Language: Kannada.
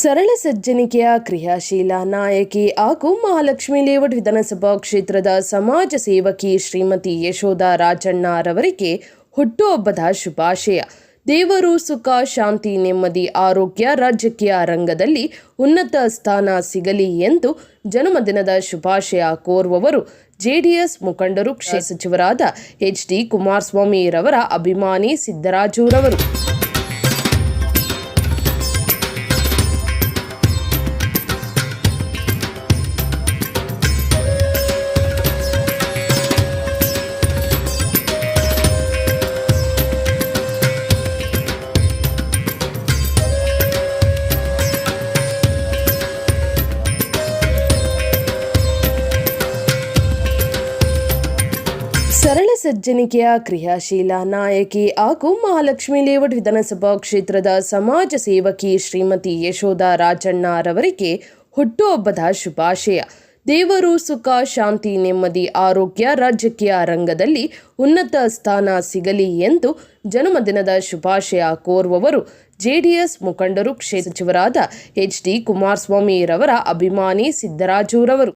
ಸರಳ ಸಜ್ಜನಿಕೆಯ ಕ್ರಿಯಾಶೀಲ ನಾಯಕಿ ಹಾಗೂ ಮಹಾಲಕ್ಷ್ಮಿ ಲೇಔಟ್ ವಿಧಾನಸಭಾ ಕ್ಷೇತ್ರದ ಸಮಾಜ ಸೇವಕಿ ಶ್ರೀಮತಿ ಯಶೋಧ ರಾಜಣ್ಣರವರಿಗೆ ಹುಟ್ಟುಹಬ್ಬದ ಶುಭಾಶಯ. ದೇವರು ಸುಖ, ಶಾಂತಿ, ನೆಮ್ಮದಿ, ಆರೋಗ್ಯ ರಾಜಕೀಯ ರಂಗದಲ್ಲಿ ಉನ್ನತ ಸ್ಥಾನ ಸಿಗಲಿ ಎಂದು ಜನ್ಮದಿನದ ಶುಭಾಶಯ ಕೋರುವವರು ಜೆಡಿಎಸ್ ಮುಖಂಡರು, ಕ್ಷೇತ್ರ ಸಚಿವರಾದ ಎಚ್ ಡಿ ಕುಮಾರಸ್ವಾಮಿರವರ ಅಭಿಮಾನಿ ಸಿದ್ದರಾಜುರವರು. ಸಜ್ಜನಿಕೆಯ ಕ್ರಿಯಾಶೀಲ ನಾಯಕಿ ಹಾಗೂ ಮಹಾಲಕ್ಷ್ಮಿ ಲೇಔಟ್ ವಿಧಾನಸಭಾ ಕ್ಷೇತ್ರದ ಸಮಾಜ ಸೇವಕಿ ಶ್ರೀಮತಿ ಯಶೋಧ ರಾಜಣ್ಣರವರಿಗೆ ಹುಟ್ಟುಹಬ್ಬದ ಶುಭಾಶಯ. ದೇವರು ಸುಖ, ಶಾಂತಿ, ನೆಮ್ಮದಿ, ಆರೋಗ್ಯ ರಾಜಕೀಯ ರಂಗದಲ್ಲಿ ಉನ್ನತ ಸ್ಥಾನ ಸಿಗಲಿ ಎಂದು ಜನ್ಮದಿನದ ಶುಭಾಶಯ ಕೋರುವವರು ಜೆಡಿಎಸ್ ಮುಖಂಡರು, ಕ್ಷೇತ್ರ ಸಚಿವರಾದ ಎಚ್ ಡಿ ಕುಮಾರಸ್ವಾಮಿರವರ ಅಭಿಮಾನಿ ಸಿದ್ದರಾಜುರವರು.